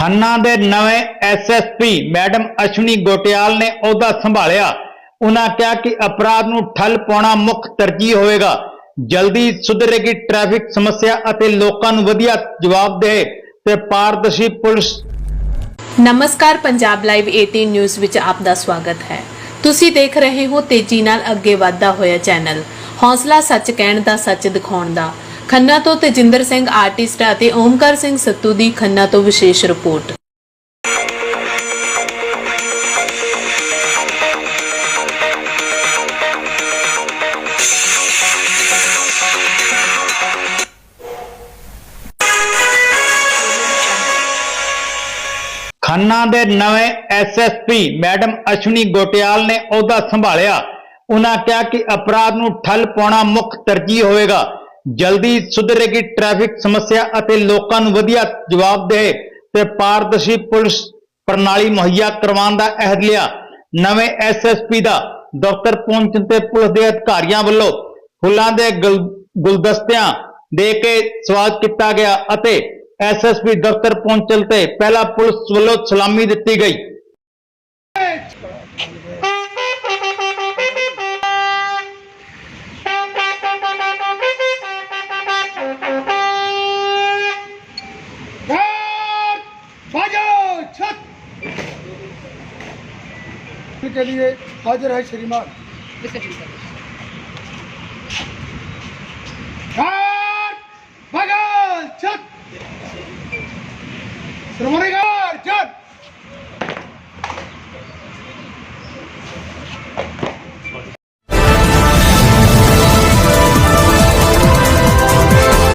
ਖੰਨਾ ਦੇ ਨਵੇਂ SSP madam Ashwani Gotyal ਨੇ ਅਹੁਦਾ ਸੰਭਾਲਿਆ। ਉਹਨਾਂ ਕਿਹਾ ਕਿ ਅਪਰਾਧ ਨੂੰ ਠੱਲ ਪਾਉਣਾ ਮੁੱਖ ਤਰਜੀਹ ਹੋਵੇਗਾ। ਜਲਦੀ ਸੁਧਰੇਗੀ ਟ੍ਰੈਫਿਕ ਸਮੱਸਿਆ ਅਤੇ ਲੋਕਾਂ ਨੂੰ ਵਧੀਆ ਜਵਾਬਦੇਹ ਤੇ ਪਾਰਦਰਸ਼ੀ ਪੁਲਿਸ ਨਮਸਕਾਰ, ਪੰਜਾਬ ਲਾਈਵ 18 ਨਿਊਜ਼ ਵਿੱਚ ਆਪ ਦਾ ਸਵਾਗਤ ਹੈ। ਤੁਸੀਂ ਦੇਖ ਰਹੇ ਹੋ ਤੇਜ਼ੀ ਨਾਲ ਅੱਗੇ ਵਧਦਾ ਹੋਇਆ ਚੈਨਲ। ਹੌਸਲਾ ਸੱਚ ਕਹਿਣ ਦਾ, ਸੱਚ ਦਿਖਾਉਣ ਦਾ। ਖੰਨਾ ਤੋਂ ਤੇਜਿੰਦਰ ਸਿੰਘ ਆਰਟਿਸਟ ਅਤੇ ਓਮਕਾਰ ਸਿੰਘ ਸੱਤੂ ਦੀ ਖੰਨਾ ਤੋਂ ਵਿਸ਼ੇਸ਼ ਰਿਪੋਰਟ। ਖੰਨਾ ਦੇ ਨਵੇਂ ਐਸਐਸਪੀ ਮੈਡਮ ਅਸ਼ਵਨੀ ਗੋਟਿਆਲ ਨੇ ਅਹੁਦਾ ਸੰਭਾਲਿਆ। ਉਹਨਾਂ ਕਿਹਾ ਕਿ ਅਪਰਾਧ ਨੂੰ ਠੱਲ ਪਾਉਣਾ ਮੁੱਖ ਤਰਜੀਹ ਹੋਵੇਗਾ। ਜਲਦੀ ਸੁਧਰੇਗੀ ਟ੍ਰੈਫਿਕ ਸਮੱਸਿਆ ਅਤੇ ਲੋਕਾਂ ਨੂੰ ਵਧੀਆ ਜਵਾਬਦੇਹ ਤੇ ਪਾਰਦਰਸ਼ੀ ਪੁਲਿਸ ਪ੍ਰਣਾਲੀ ਮੁਹੱਈਆ ਕਰਵਾਉਣ ਦਾ ਅਹਿਦ ਲਿਆ। ਨਵੇਂ ਐਸਐਸਪੀ ਦਾ ਦਫ਼ਤਰ ਪਹੁੰਚਣ ਤੇ ਪੁਲਿਸ ਦੇ ਅਧਿਕਾਰੀਆਂ ਵੱਲੋਂ ਫੁੱਲਾਂ ਦੇ ਗੁਲ- ਗੁਲਦਸਤਿਆਂ ਦੇ ਕੇ ਸਵਾਗਤ ਕੀਤਾ ਗਿਆ ਅਤੇ ਐਸਐਸਪੀ ਦਫ਼ਤਰ ਪਹੁੰਚਣ ਤੇ ਪਹਿਲਾਂ ਪੁਲਿਸ ਵੱਲੋਂ ਸਲਾਮੀ ਦਿੱਤੀ ਗਈ। प्रश्न के लिए हाजिर है श्रीमान। बगल छत।